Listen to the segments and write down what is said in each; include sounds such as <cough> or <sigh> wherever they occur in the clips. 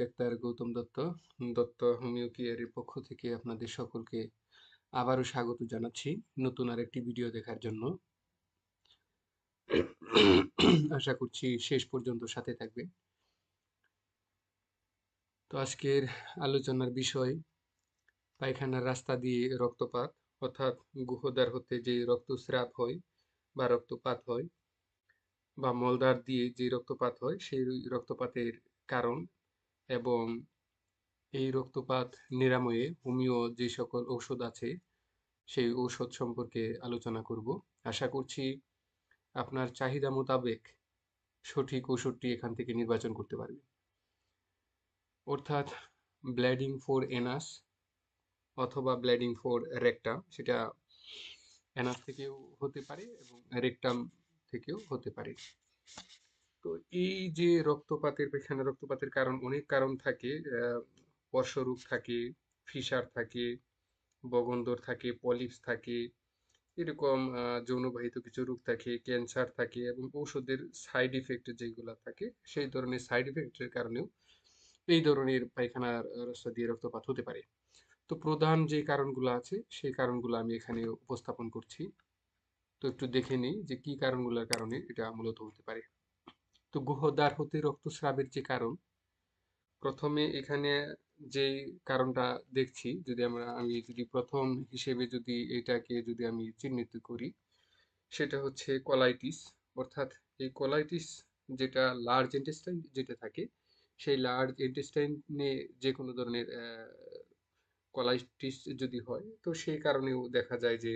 Doctor Gautam Dutta Dutta homeo কেয়ারের পক্ষ থেকে আপনাদের সকলকে আবারও স্বাগত জানাচ্ছি নতুন আরেকটি ভিডিও দেখার জন্য। আশা করছি শেষ পর্যন্ত সাথে থাকবে তো আজকের আলোচনার বিষয়, পায়খানার রাস্তা দিয়ে রক্তপাত, অর্থাৎ গুহদ্বার হতে যে রক্তস্রাব হয় বা রক্তপাত হয় বা মলদ্বার দিয়ে যে রক্তপাত হয়, সেই রক্তপাতের কারণ এবং এই রক্তপাত নিরাময়ে হোমিও যে সকল ঔষধ আছে, সেই ঔষধ সম্পর্কে আলোচনা করব। আশা করছি আপনার চাহিদা মোতাবেক সঠিক ওষুধটি এখান থেকে নির্বাচন করতে পারবে অর্থাৎ ব্লাডিং ফর এনাস অথবা ব্লাডিং ফর রেকটাম, সেটা এনাস থেকেও হতে পারে এবং রেকটাম থেকেও হতে পারে। তো এই যে রক্তপাতের পেছনে রক্তপাতের কারণ অনেক কারণ থাকে বর্ষরোগ থাকে ফিসার থাকে, বগন্দর থাকে, পলিপস থাকে, এরকম যৌনবাহিত কিছু রোগ থাকে, ক্যান্সার থাকে এবং ঔষধের সাইড ইফেক্ট যেগুলো থাকে, সেই ধরনের সাইড ইফেক্টের কারণেও এই ধরনের পায়খানার রাস্তা দিয়ে রক্তপাত হতে পারে। তো প্রধান যে কারণগুলো আছে, সেই কারণগুলো আমি এখানে উপস্থাপন করছি। তো একটু দেখে নিই যে কি কারণগুলোর কারণে এটা মূলত হতে পারে। তো গুহদ্বার হতে রক্তস্রাবের যে কারণ, প্রথমে এখানে যে কারণটা দেখছি, যদি আমরা, আমি যদি প্রথম হিসেবে যদি এটাকে যদি আমি চিহ্নিত করি, সেটা হচ্ছে কলাইটিস। অর্থাৎ এই কলাইটিস যেটা লার্জ ইন্টেস্টাইন যেটা থাকে, সেই লার্জ ইন্টেস্টাইনে যে কোনো ধরনের কলাইটিস যদি হয়, তো সেই কারণেও দেখা যায় যে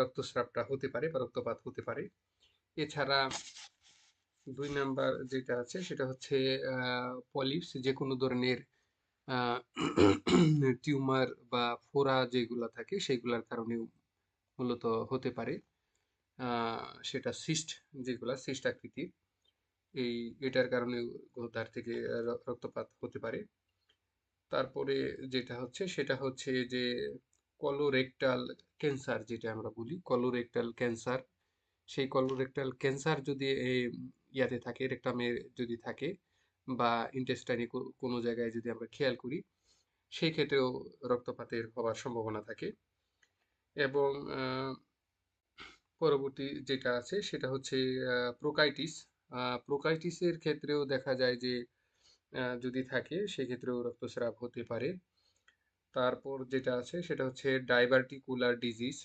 রক্তস্রাবটা হতে পারে বা রক্তপাত হতে পারে। এছাড়া দুই নাম্বার যেটা আছে সেটা হচ্ছে পলিপস যে কোনো ধরনের টিউমার বা ফোড়া যেগুলো থাকে সেগুলোর কারণেও মূলত হতে পারে। সেটা সিস্ট যেগুলা সিস্ট আকৃতির, এই, এটার কারণে গোদার থেকে রক্তপাত হতে পারে। তারপরে যেটা হচ্ছে সেটা হচ্ছে যে কলোরেক্টাল ক্যান্সার যেটা আমরা বলি কলোরেক্টাল ক্যান্সার সেই কলোরেক্টাল ক্যান্সার যদি ইয়াতে থাকে রেক্টামে যদি থাকে বা ইন্টেস্টাইনে কোনো জায়গায় যদি আমরা খেয়াল করি, সেই ক্ষেত্রেও রক্তপাতের হওয়ার সম্ভাবনা থাকে। এবং পরবর্তী যেটা আছে সেটা হচ্ছে প্রোকাইটিস। প্রোকাইটিসের ক্ষেত্রেও দেখা যায় যে যদি থাকে সেক্ষেত্রেও রক্তস্রাব হতে পারে। তারপর যেটা আছে সেটা হচ্ছে ডাইভার্টিকুলার ডিজিজ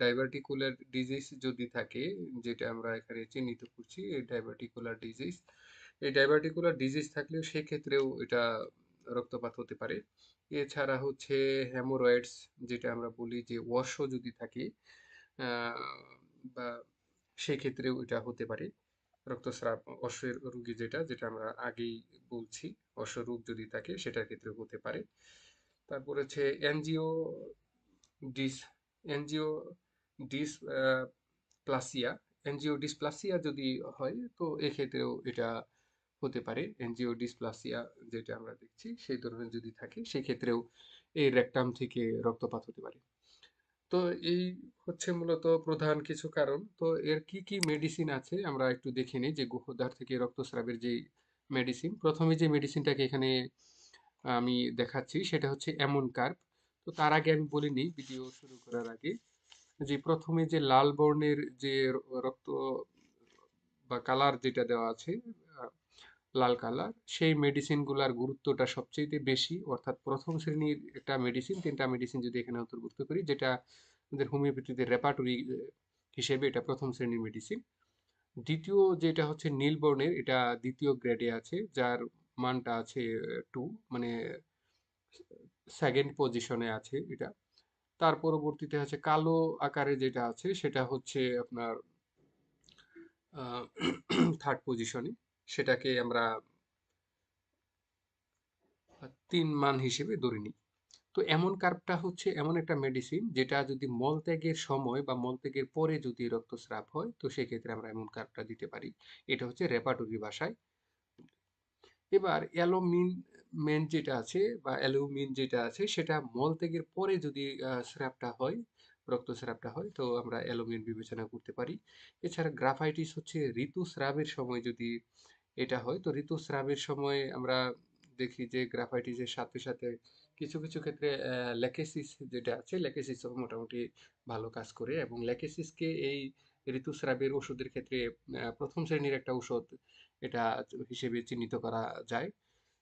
ডাইভার্টিকুলার ডিজিজ যদি থাকে, যেটা আমরা এখানে চিহ্নিত করছি, এই ডাইভার্টিকুলার ডিজিজ এই ডাইভার্টিকুলার ডিজিজ থাকলেও সেক্ষেত্রেও এটা রক্তপাত হতে পারে। এছাড়া হচ্ছে হ্যামোরয়েডস যেটা আমরা বলি যে ওয়াশ যদি থাকে বা সেক্ষেত্রেও এটা হতে পারে। রক্তস্রাব অশ্বের রোগী যেটা যেটা আমরা আগেই বলছি অশ্ব রোগ যদি থাকে সেটার ক্ষেত্রেও হতে পারে। তারপর হচ্ছে NGO dish angiodysplasia. Angiodysplasia যদি হয়, তো এক্ষেত্রেও এটা হতে পারে। এনজিও ডিসপ্লাসিয়া যেটা আমরা দেখছি, সেই ধরনের যদি থাকে, সেক্ষেত্রেও এই রেকটাম থেকে রক্তপাত হতে পারে। তো এই হচ্ছে মূলত প্রধান কিছু কারণ। তো এর কি কি মেডিসিন আছে, আমরা একটু দেখে নিই যে গুহদ্বার থেকে রক্তস্রাবের যে মেডিসিন প্রথমে যে মেডিসিনটাকে এখানে আমি দেখাচ্ছি, সেটা হচ্ছে এমন কার্প। তো তার আগে আমি বলিনি, ভিডিও শুরু করার আগে যে প্রথমে যে লাল বর্ণের যে রক্ত বা কালার যেটা দেওয়া আছে লাল কালার, সেই মেডিসিনগুলোর গুরুত্বটা সবচেয়ে বেশি। অর্থাৎ প্রথম শ্রেণির একটা মেডিসিন, তিনটা মেডিসিন যদি এখানে অন্তর্ভুক্ত করি, যেটা আমাদের হোমিওপ্যাথিতে রেপাটরি হিসেবে এটা প্রথম শ্রেণির মেডিসিন। দ্বিতীয় যেটা হচ্ছে নীল বর্ণের, এটা দ্বিতীয় গ্রেডে আছে, যার মানটা আছে টু মানে সেকেন্ড পজিশনে আছে এটা। তার পরবর্তীতে হচ্ছে কালো আকারে যেটা আছে, সেটা হচ্ছে আপনার থার্ড পজিশনে <clears throat> সেটাকে আমরা তিন মান হিসেবে ধরে নিই। তো এমন কার্পটা হচ্ছে এমন একটা মেডিসিন যেটা যদি মলত্যাগের সময় বা মলত্যাগের পরে যদি রক্তস্রাব হয়, তো সেক্ষেত্রে আমরা এমন কার্পটা দিতে পারি। এটা হচ্ছে রেপাটরি ভাষায় এবার অ্যালোমিন মেন যেটা আছে বা অ্যালুমিন যেটা আছে, সেটা মলত্যাগের পরে যদি স্র্যাপটা হয়, রক্ত স্রাবটা হয়, তো আমরা অ্যালোমিন বিবেচনা করতে পারি। এছাড়া গ্রাফাইটিস হচ্ছে ঋতুস্রাবের সময় যদি এটা হয়, তো ঋতুস্রাবের সময় আমরা দেখি যে গ্রাফাইটিসের সাথে সাথে কিছু কিছু ক্ষেত্রে ল্যাকেসিস যেটা আছে ল্যাকেসিসও মোটামুটি ভালো কাজ করে এবং ল্যাকেসিসকে এই ঋতুস্রাবের ওষুধের ক্ষেত্রে প্রথম শ্রেণির একটা ঔষধ এটা হিসেবে চিহ্নিত করা যায়।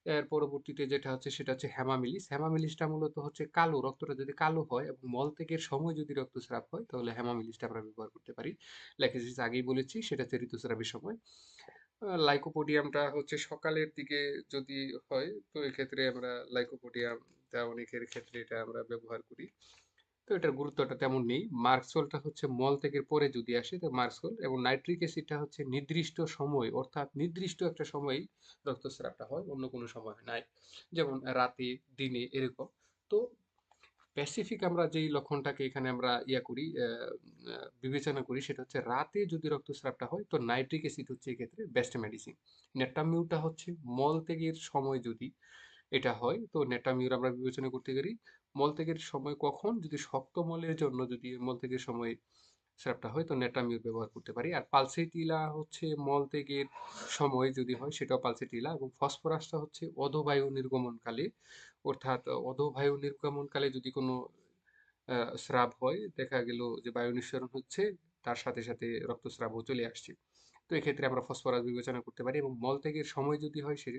এর পরবর্তীতে যেটা হচ্ছে সেটা হচ্ছে হ্যামামিলিস। হ্যামামিলিসটা মূলত হচ্ছে কালো, রক্তটা যদি কালো হয় এবং মলত্যাগের সময় যদি রক্তস্রাব হয়, তাহলে হ্যামামিলিসটা আমরা ব্যবহার করতে পারি। ল্যাকেসিস আগেই বলেছি, সেটা হচ্ছে ঋতুস্রাবের সময়। লাইকোপোডিয়ামটা হচ্ছে সকালের দিকে যদি হয়, তো এক্ষেত্রে আমরা লাইকোপোডিয়ামটা অনেকের ক্ষেত্রে এটা আমরা ব্যবহার করি। তো এটার গুরুত্বটা তেমন নেই। মার্কসোলটা হচ্ছে মল থেকে পরে যদি আসে, তো মার্কসোল এবং নাইট্রিক অ্যাসিডটা হচ্ছে নির্দিষ্ট সময়, অর্থাৎ নির্দিষ্ট একটা সময় রক্তস্রাবটা হয়, অন্য কোনো সময় নাই। যেমন রাতে, দিনে এরকম। তো স্পেসিফিক আমরা যেই লক্ষণটাকে এখানে আমরা ইয়া করি বিবেচনা করি, সেটা হচ্ছে রাতে যদি রক্তস্রাবটা হয়, তো নাইট্রিক অ্যাসিড হচ্ছে এক্ষেত্রে বেস্ট মেডিসিন নেটামিউটা হচ্ছে মল ত্যাগের সময় যদি এটা হয়, তো নেটামিউর আমরা বিবেচনা করতে পারি। মলত্যাগের সময় কখন? যদি শক্ত মলের জন্য যদি মলত্যাগের সময় স্রাবটা হয়, তো নেটামিউর ব্যবহার করতে পারি। আর পালসেটিলা হচ্ছে মলত্যাগের সময় যদি হয়, সেটাও পালসেটিলা। এবং ফসফরাসটা হচ্ছে অধবায়ু নির্গমনকালে অর্থাৎ অধবায়ু নির্গমনকালে যদি কোনো স্রাব হয়, দেখা গেল যে বায়ু নিঃসরণ হচ্ছে, তার সাথে সাথে রক্তস্রাবও চলে আসছে। তো এক্ষেত্রে আমরা ফসফরাস বিবেচনা করতে পারি এবং মলত্যাগের সময় যদি হয়, সে,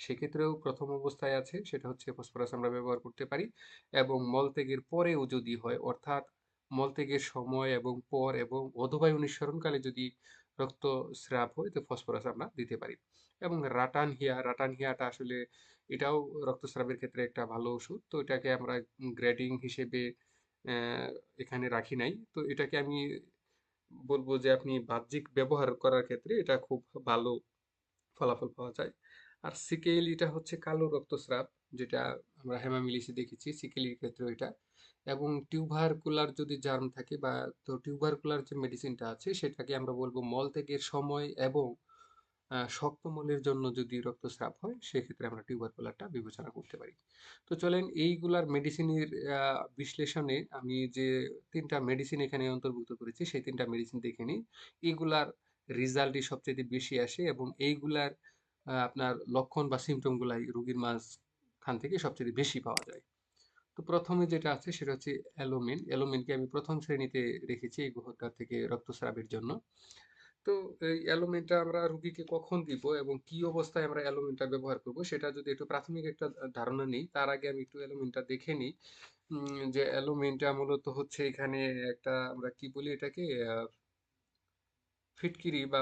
সেক্ষেত্রেও প্রথম অবস্থায় আছে, সেটা হচ্ছে ফসফরাস আমরা ব্যবহার করতে পারি এবং মলত্যাগের পরেও যদি হয়, অর্থাৎ মলত্যাগের সময় এবং পর এবং অধবায়ু নিঃসরণকালে যদি রক্তস্রাব হয়, তো ফসফরাস আমরা দিতে পারি। এবং রাটানহিয়া, রাটানহিয়াটা আসলে এটাও রক্তস্রাবের ক্ষেত্রে একটা ভালো ওষুধ। তো এটাকে আমরা গ্রেডিং হিসেবে এখানে রাখি নাই। তো এটাকে আমি বলব যে আপনি বাহ্যিক ব্যবহার করার ক্ষেত্রে এটা খুব ভালো ফলাফল পাওয়া যায়। আর সিকেল এটা হচ্ছে কালো রক্তস্রাব যেটা আমরা হেমামিলিসে দেখেছি। সিকেলির ক্ষেত্রে এটা এবং টিউবারকুলার যদি জার্ম থাকে বা তো টিউবারকুলার যে মেডিসিনটা আছে সেটাকে আমরা বলব মল ত্যাগের সময় এবং আহ, শক্ত মলের জন্য যদি রক্তস্রাব হয় সেক্ষেত্রে আমরা টিউবারকুলারটা বিবেচনা করতে পারি। তো চলেন এইগুলার মেডিসিনের বিশ্লেষণে আমি যে তিনটা মেডিসিন এখানে অন্তর্ভুক্ত করেছি সেই তিনটা মেডিসিন দেখে নিই। এইগুলার রেজাল্টই সবচেয়ে বেশি আসে এবং এইগুলার আপনার লক্ষণ বা সিমটমগুলাই রোগীর মাঝখান থেকে সবচেয়ে বেশি পাওয়া যায়। তো প্রথমে যেটা আছে সেটা হচ্ছে অ্যালোমিন। অ্যালোমিনকে আমি প্রথম শ্রেণীতে রেখেছি এই গ্রহটা থেকে রক্তস্রাবের জন্য। তো এই অ্যালুমিনটা আমরা রুগীকে কখন দিব এবং কি অবস্থায় আমরা অ্যালুমিনটা ব্যবহার করব সেটা যদি একটু প্রাথমিক একটা ধারণা নিই, তার আগে আমি একটু অ্যালুমিনটা দেখে নিই। যে অ্যালুমিনটা মূলত হচ্ছে এখানে একটা আমরা কি বলি এটাকে? ফিটকিরি বা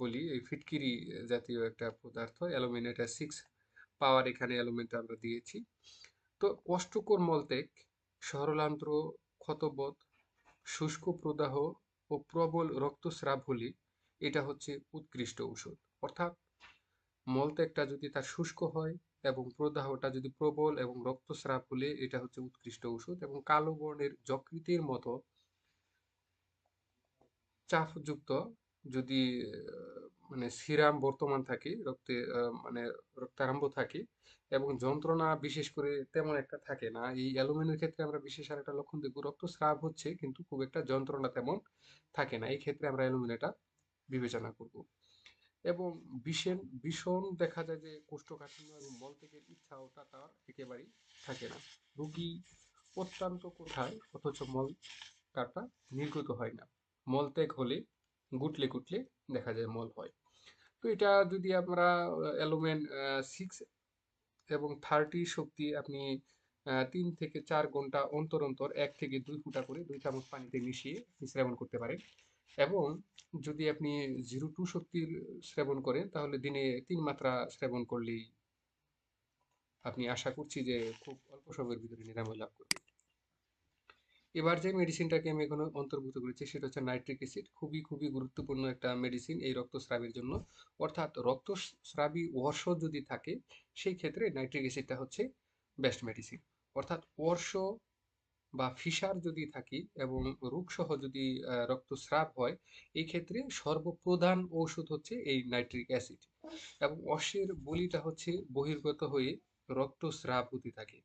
বলি, এই ফিটকিরি জাতীয় একটা পদার্থ, অ্যালুমিন এটা সিক্স পাওয়ার এখানে অ্যালুমিনটা আমরা দিয়েছি। তো কষ্টকর মলত্যাগ, সরলান্ত্র, ক্ষতবোধ, শুষ্ক প্রদাহ ও প্রবল রক্তস্রাব হলে এটা হচ্ছে উৎকৃষ্ট ঔষধ। অর্থাৎ মলত্যাগটা যদি তার শুষ্ক হয় এবং প্রদাহটা যদি প্রবল এবং রক্তস্রাব হলে এটা হচ্ছে উৎকৃষ্ট ঔষধ এবং কালো বর্ণের যকৃতের মতো চাপযুক্ত যদি মানে সিরাম বর্তমান থাকে, রক্তে মানে রক্তারম্ভ থাকে এবং যন্ত্রণা বিশেষ করে তেমন একটা থাকে না। এই অ্যালুমিনের ক্ষেত্রে আমরা বিশেষ আর একটা লক্ষণ দেখব, রক্তস্রাব হচ্ছে কিন্তু খুব একটা যন্ত্রণা তেমন থাকে না। এই ক্ষেত্রে আমরা অ্যালুমিনেটা বিবেচনা করব। এবং ভীষণ ভীষণ দেখা যায় যে কোষ্ঠকাঠিন্য এবং মলত্যাগের ইচ্ছা ওটা তার একেবারেই থাকে না। রোগী অত্যন্ত কোথায় অথচ মলটাটা নির্গত হয় না। মলত্যাগ হলে গুটলে গুটলে দেখা যায় মল হয়। তো এটা যদি আমরা অ্যালুমেন সিক্স এবং থার্টি শক্তি আপনি তিন থেকে চার ঘণ্টা অন্তর অন্তর এক থেকে দুই ফুটা করে দুই চামচ পানিতে মিশিয়ে সেবন করতে পারেন। এবং যদি আপনি জিরো টু শক্তির সেবন করেন, তাহলে দিনে তিন মাত্রা সেবন করলেই আপনি আশা করছি যে খুব অল্প সময়ের ভিতরে নিরাময় লাভ করবেন। এবার যে মেডিসিনটাকে আমি এখানে অন্তর্ভুক্ত করেছি, সেটা হচ্ছে নাইট্রিক অ্যাসিড খুবই খুবই গুরুত্বপূর্ণ একটা মেডিসিন এই রক্তস্রাবের জন্য। অর্থাৎ রক্তস্রাবী অর্শ যদি থাকে, সেই ক্ষেত্রে নাইট্রিক অ্যাসিডটা হচ্ছে বেস্ট মেডিসিন অর্থাৎ অর্শ বা ফিসার যদি থাকি এবং রোগসহ যদি রক্তস্রাব হয়, এই ক্ষেত্রে সর্বপ্রধান ঔষধ হচ্ছে এই নাইট্রিক অ্যাসিড এবং অশ্বের বলিটা হচ্ছে বহির্গত হয়ে রক্তস্রাব হতে থাকে।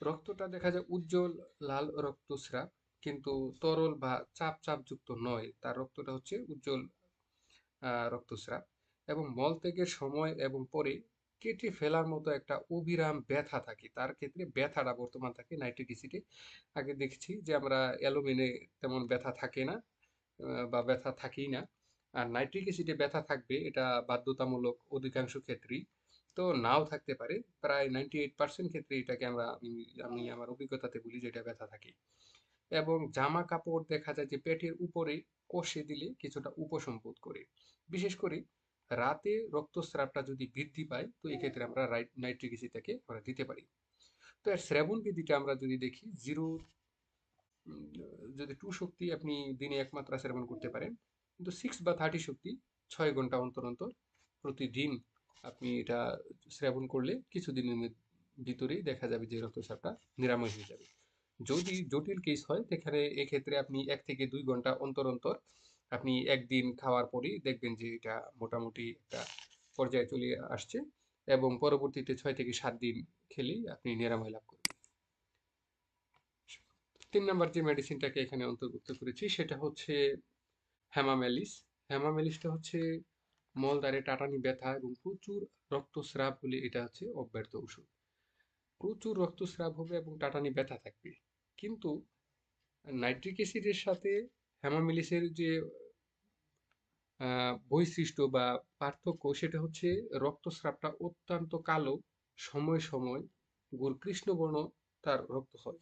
রক্তটা দেখা যায় উজ্জ্বল লাল রক্তস্রাব, কিন্তু তরল বা চাপ চাপ যুক্ত নয়। তার রক্তটা হচ্ছে উজ্জ্বল রক্তস্রাব। এবং মলত্যাগের সময় এবং পরে কেটে ফেলার মতো একটা অবিরাম ব্যথা থাকে। তার ক্ষেত্রে ব্যথাটা বর্তমান থাকে নাইট্রিক অ্যাসিডে। আগে দেখছি যে আমরা অ্যালুমিনে তেমন ব্যথা থাকে না বা ব্যথা থাকেই না। আর নাইট্রিক অ্যাসিডে ব্যথা থাকবে, এটা বাধ্যতামূলক অধিকাংশ ক্ষেত্রেই। তো নাও থাকতে পারে। প্রায় নাইনটি এইট পার্সেন্ট ক্ষেত্রে এটাকে আমরা, আমি আমি আমার অভিজ্ঞতাতে বলি যেটা ব্যথা থাকে। এবং জামা কাপড় দেখা যায় যে পেটের উপরে কষে দিলে কিছুটা উপশম বোধ করে। বিশেষ করে রাতে রক্তস্রাবটা যদি বৃদ্ধি পায়, তো এক্ষেত্রে আমরা রাইট নাইট্রিক অ্যাসিডটাকে আমরা দিতে পারি। তো এর শ্রাবণ বিধিটা আমরা যদি দেখি জিরো যদি টু শক্তি আপনি দিনে এক শ্রাবণ করতে পারেন, কিন্তু সিক্স বা থার্টি শক্তি ছয় ঘণ্টা অন্তর অন্তর প্রতিদিন আপনি এটা সেবন করলে কিছুদিনের ভিতরেই দেখা যাবে যে রক্তচাপটা নিরাময় হয়ে যাবে। যদি জটিল কেস হয়, সেখানে এক্ষেত্রে আপনি এক থেকে দুই ঘণ্টা অন্তর অন্তর আপনি একদিন খাওয়ার পরেই দেখবেন যে এটা মোটামুটি একটা পর্যায়ে চলে আসছে এবং পরবর্তীতে ছয় থেকে সাত দিন খেলেই আপনি নিরাময় লাভ করবেন। তিন নম্বর যে মেডিসিনটাকে এখানে অন্তর্ভুক্ত করেছি, সেটা হচ্ছে হ্যামামেলিস হ্যামামেলিসটা হচ্ছে মলদ্বারে টাটানি ব্যথা এবং প্রচুর রক্তস্রাব হলে এটা হচ্ছে অব্যর্থ ওষুধ প্রচুর রক্তস্রাব হবে এবং টাটানি ব্যথা থাকবে। কিন্তু নাইট্রিক অ্যাসিডের সাথে হ্যামামেলিসের যে বৈশিষ্ট্য বা পার্থক্য সেটা হচ্ছে রক্তস্রাবটা অত্যন্ত কালো, সময় সময় গোল কৃষ্ণবর্ণ তার রক্ত হয়।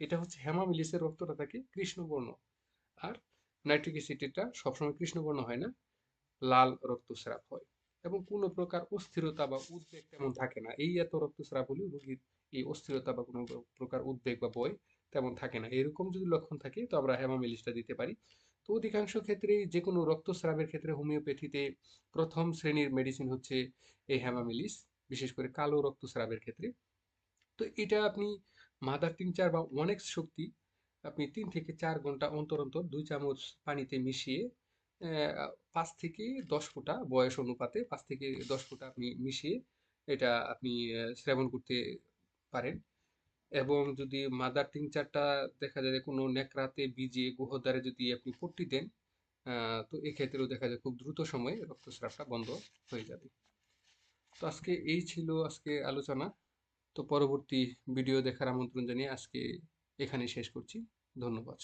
এটা হচ্ছে হ্যামামিলিসের রক্তটা থাকে কৃষ্ণবর্ণ। আর নাইট্রিক অ্যাসিডটা সবসময় কৃষ্ণবর্ণ হয় না। লাল রক্তস্রাব হয় এবং কোনো প্রকার অস্থিরতা বা উদ্বেগ তেমন থাকে না। এই এত রক্তস্রাব হলে রোগীর এই অস্থিরতা বা কোনো প্রকার উদ্বেগ বা ভয় তেমন থাকে না। এরকম যদি লক্ষণ থাকে তো আমরা হ্যামামিলিসটা দিতে পারি। তো অধিকাংশ ক্ষেত্রে যে কোনো রক্তস্রাবের ক্ষেত্রে হোমিওপ্যাথিতে প্রথম শ্রেণির মেডিসিন হচ্ছে এই হ্যামামিলিস বিশেষ করে কালো রক্তস্রাবের ক্ষেত্রে। তো এটা আপনি মাদার টিংচার বা অনেক শক্তি আপনি তিন থেকে চার ঘণ্টা অন্তর অন্তর দুই চামচ পানিতে মিশিয়ে পাঁচ থেকে দশ ফোঁটা বয়স অনুপাতে পাঁচ থেকে দশ ফোঁটা আপনি মিশিয়ে এটা আপনি সেবন করতে পারেন। এবং যদি মাদার টিংচারটা দেখা যায় কোনো নেকড়াতে বীজে, গুহদ্বারে যদি আপনি পট্টি দেন তো এক্ষেত্রেও দেখা যায় খুব দ্রুত সময়ে রক্তস্রাবটা বন্ধ হয়ে যাবে। তো আজকে এই ছিল আজকে আলোচনা। তো পরবর্তী ভিডিও দেখার আমন্ত্রণ জানিয়ে আজকে এখানে শেষ করছি। ধন্যবাদ।